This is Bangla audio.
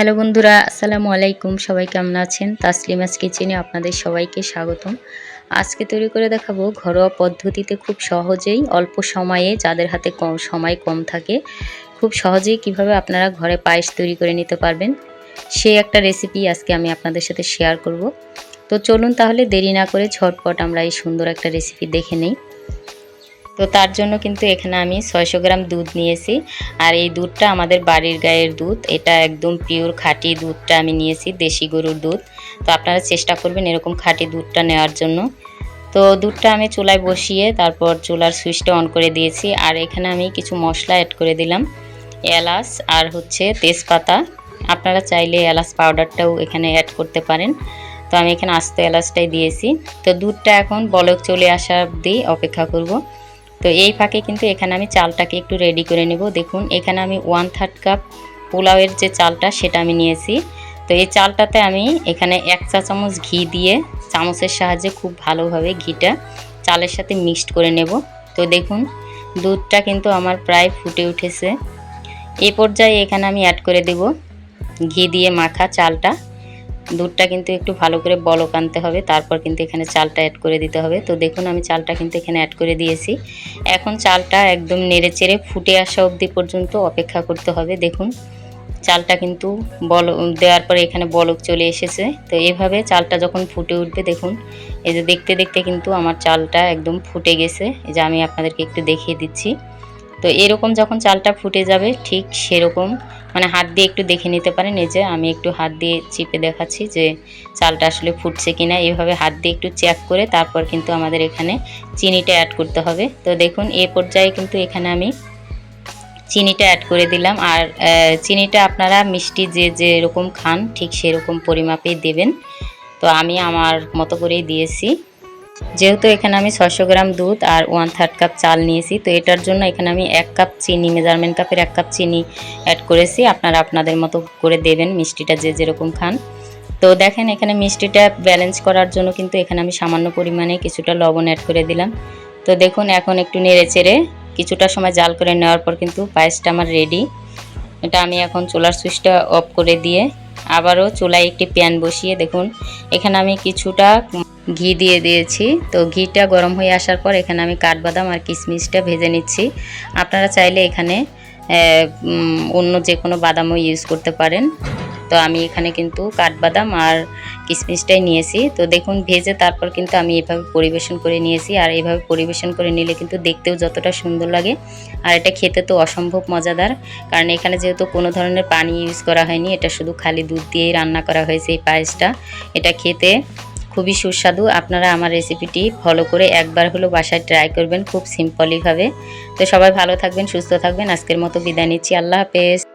হ্যালো বন্ধুরা, আসসালামু আলাইকুম। সবাই কেমন আছেন? তাসলিমাস কিচেনে আপনাদের সবাইকে স্বাগতম। আজকে তৈরি করে দেখাবো ঘরোয়া পদ্ধতিতে খুব সহজেই, অল্প সময়ে, যাদের হাতে কম, সময় কম থাকে, খুব সহজেই কীভাবে আপনারা ঘরে পায়েস তৈরি করে নিতে পারবেন। সেই একটা রেসিপি আজকে আমি আপনাদের সাথে শেয়ার করব। তো চলুন তাহলে দেরি না করে ঝটপট আমরা এই সুন্দর একটা রেসিপি দেখে নিই। তো তার জন্য কিন্তু এখানে আমি ছয়শো গ্রাম দুধ নিয়েছি। আর এই দুধটা আমাদের বাড়ির গায়ের দুধ। এটা একদম পিওর খাঁটি দুধটা আমি নিয়েছি, দেশি গরুর দুধ। তো আপনারা চেষ্টা করবেন এরকম খাঁটি দুধটা নেওয়ার জন্য। তো দুধটা আমি চুলায় বসিয়ে তারপর চুলার সুইচটা অন করে দিয়েছি। আর এখানে আমি কিছু মশলা অ্যাড করে দিলাম। এলাচ আর হচ্ছে তেজপাতা। আপনারা চাইলে এলাচ পাউডারটাও এখানে অ্যাড করতে পারেন। তো আমি এখানে আস্ত এলাচটাই দিয়েছি। তো দুধটা এখন বলক চলে আসা অবধি অপেক্ষা করব। তো এই ফাঁকে কিন্তু এখানে আমি চালটাকে একটু রেডি করে নেব। দেখুন, এখানে আমি ওয়ান থার্ড কাপ পোলাওয়ের যে চালটা, সেটা আমি নিয়েছি। তো এই চালটাতে আমি এখানে এক চা চামচ ঘি দিয়ে চামচের সাহায্যে খুব ভালোভাবে ঘিটা চালের সাথে মিক্সড করে নেব। তো দেখুন, দুধটা কিন্তু আমার প্রায় ফুটে উঠেছে। এ পর্যায়ে এখানে আমি অ্যাড করে দেব ঘি দিয়ে মাখা চালটা। দুধটা কিন্তু একটু ভালো করে বলক আনতে হবে, তারপর কিন্তু এখানে চালটা অ্যাড করে দিতে হবে। তো দেখুন, আমি চালটা কিন্তু এখানে অ্যাড করে দিয়েছি। এখন চালটা একদম নেড়ে চেড়ে ফুটে আসা অবধি পর্যন্ত অপেক্ষা করতে হবে। দেখুন, চালটা কিন্তু বল, দেওয়ার পরে এখানে বলক চলে এসেছে। তো এভাবে চালটা যখন ফুটে উঠবে, দেখুন, এই যে দেখতে দেখতে কিন্তু আমার চালটা একদম ফুটে গেছে। এই যে আমি আপনাদেরকে একটু দেখিয়ে দিচ্ছি। তো এরকম যখন চালটা ফুটে যাবে, ঠিক সেরকম মানে হাত দিয়ে একটু দেখে নিতে পারেন। এই যে আমি একটু হাত দিয়ে চিপে দেখাচ্ছি যে চালটা আসলে ফুটছে কিনা। এইভাবে হাত দিয়ে একটু চেক করে তারপর কিন্তু আমাদের এখানে চিনিটা অ্যাড করতে হবে। তো দেখুন, এ পর্যায়ে কিন্তু এখানে আমি চিনিটা অ্যাড করে দিলাম। আর চিনিটা আপনারা মিষ্টি যে যেরকম খান, ঠিক সেরকম পরিমাপেই দেবেন। তো আমি আমার মতো করেই দিয়েছি। যেহেতু এখানে আমি ছশো গ্রাম দুধ আর ওয়ান থার্ড কাপ চাল নিয়েছি, তো এটার জন্য এখানে আমি এক কাপ চিনি মেজারমেন্ট কাপের এক কাপ চিনি অ্যাড করেছি। আপনারা আপনাদের মতো করে দেবেন, মিষ্টিটা যে যেরকম খান। তো দেখেন, এখানে মিষ্টিটা ব্যালেন্স করার জন্য কিন্তু এখানে আমি সামান্য পরিমাণে কিছুটা লবণ অ্যাড করে দিলাম। তো দেখুন, এখন একটু নেড়ে চেড়ে কিছুটা সময় জাল করে নেওয়ার পর কিন্তু পায়েসটা আমার রেডি এটা আমি এখন চোলার সুইচটা অফ করে দিয়ে আবারও চুলায় একটি প্যান বসিয়ে দেখুন। এখানে আমি কিছুটা ঘি দিয়ে দিয়েছি। তো ঘিটা গরম হয়ে আসার পর এখানে আমি কাঠবাদাম আর কিশমিশটা ভেজে নিচ্ছি। আপনারা চাইলে এখানে অন্য যে কোনো বাদামও ইউজ করতে পারেন। তো আমি এখানে কিন্তু কাঠবাদাম আর কিশমিশটাই নিয়েছি। তো দেখুন, ভেজে তারপর কিন্তু আমি এভাবে পরিবেশন করে নিয়েছি আর এইভাবে পরিবেশন করে নিলে কিন্তু দেখতেও যতটা সুন্দর লাগে। আর এটা খেতে তো অসম্ভব মজাদার, কারণ এখানে যেহেতু কোনো ধরনের পানি ইউজ করা হয়নি, এটা শুধু খালি দুধ দিয়েই রান্না করা হয়েছে এই পায়েসটা। এটা খেতে খুবই সুস্বাদু। আপনারা আমার রেসিপিটি ফলো করে একবার হলো বাসায় ট্রাই করবেন খুব সিম্পলিভাবে তো সবাই ভালো থাকবেন, সুস্থ থাকবেন। আজকের মতো বিদায় নিচ্ছি। আল্লাহ হাফেজ।